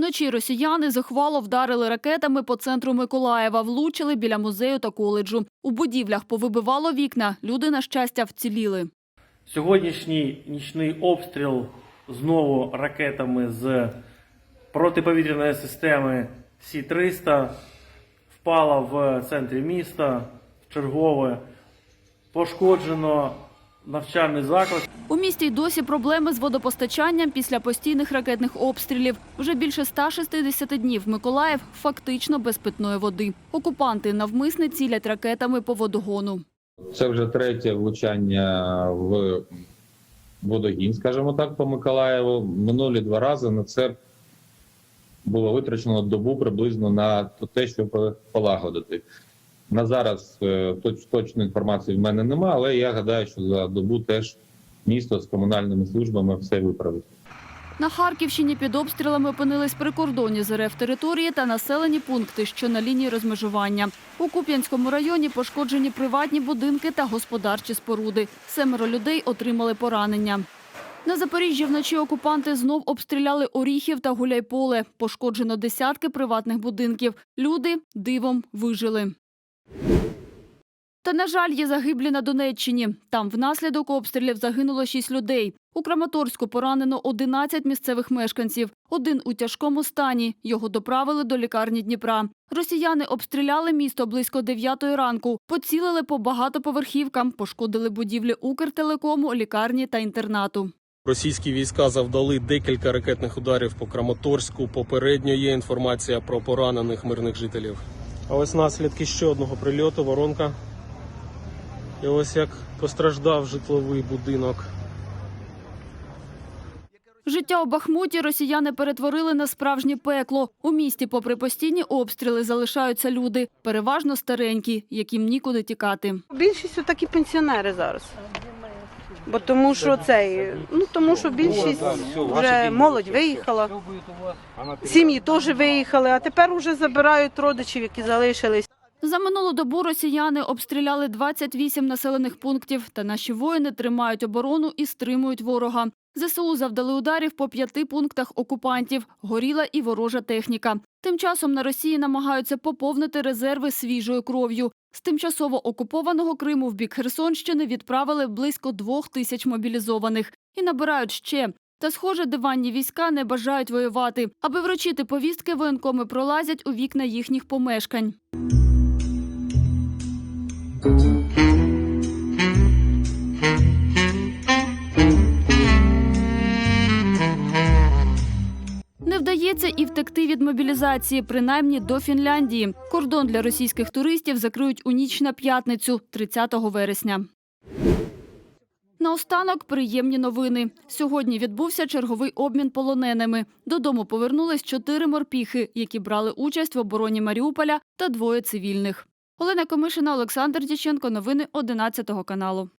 Вночі росіяни захвало вдарили ракетами по центру Миколаєва, влучили біля музею та коледжу. У будівлях повибивало вікна. Люди, на щастя, вціліли. Сьогоднішній нічний обстріл знову ракетами з протиповітряної системи Сі-300 впала в центрі міста. Чергове пошкоджено навчальний заклад. У місті й досі проблеми з водопостачанням після постійних ракетних обстрілів. Вже більше 160 днів Миколаїв фактично без питної води. Окупанти навмисне цілять ракетами по водогону. Це вже третє влучання в водогін, скажімо так, по Миколаєву. Минулі два рази на це було витрачено добу приблизно на те, щоб полагодити. На зараз е, точ- точної інформації в мене немає, але я гадаю, що за добу теж місто з комунальними службами все виправить. На Харківщині під обстрілами опинились прикордонні з РФ території та населені пункти, що на лінії розмежування. У Куп'янському районі пошкоджені приватні будинки та господарчі споруди. Семеро людей отримали поранення. На Запоріжжі вночі окупанти знов обстріляли Оріхів та Гуляйполе. Пошкоджено десятки приватних будинків. Люди дивом вижили. Та, на жаль, є загиблі на Донеччині. Там внаслідок обстрілів загинуло 6 людей. У Краматорську поранено 11 місцевих мешканців. Один у тяжкому стані. Його доправили до лікарні Дніпра. Росіяни обстріляли місто близько 9 ранку. Поцілили по багатоповерхівкам, пошкодили будівлі Укртелекому, лікарні та інтернату. Російські війська завдали декілька ракетних ударів по Краматорську. Попередньо є інформація про поранених мирних жителів. А ось наслідки ще одного прильоту, воронка. І ось як постраждав житловий будинок. Життя у Бахмуті росіяни перетворили на справжнє пекло. У місті, попри постійні обстріли, залишаються люди, переважно старенькі, яким нікуди тікати. Більшість такі пенсіонери зараз. Бо тому що цей, ну тому що більшість вже молодь виїхала, сім'ї теж виїхали, а тепер вже забирають родичів, які залишились. За минулу добу росіяни обстріляли 28 населених пунктів, та наші воїни тримають оборону і стримують ворога. ЗСУ завдали ударів по п'яти пунктах окупантів. Горіла і ворожа техніка. Тим часом на Росії намагаються поповнити резерви свіжою кров'ю. З тимчасово окупованого Криму в бік Херсонщини відправили близько двох тисяч мобілізованих і набирають ще. Та, схоже, диванні війська не бажають воювати. Аби вручити повістки, воєнкоми пролазять у вікна їхніх помешкань. Вдається і втекти від мобілізації, принаймні до Фінляндії. Кордон для російських туристів закриють у ніч на п'ятницю, 30 вересня. Наостанок приємні новини. Сьогодні відбувся черговий обмін полоненими. Додому повернулись чотири морпіхи, які брали участь в обороні Маріуполя та двоє цивільних. Олена Комишина, Олександр Дяченко. Новини 11 каналу.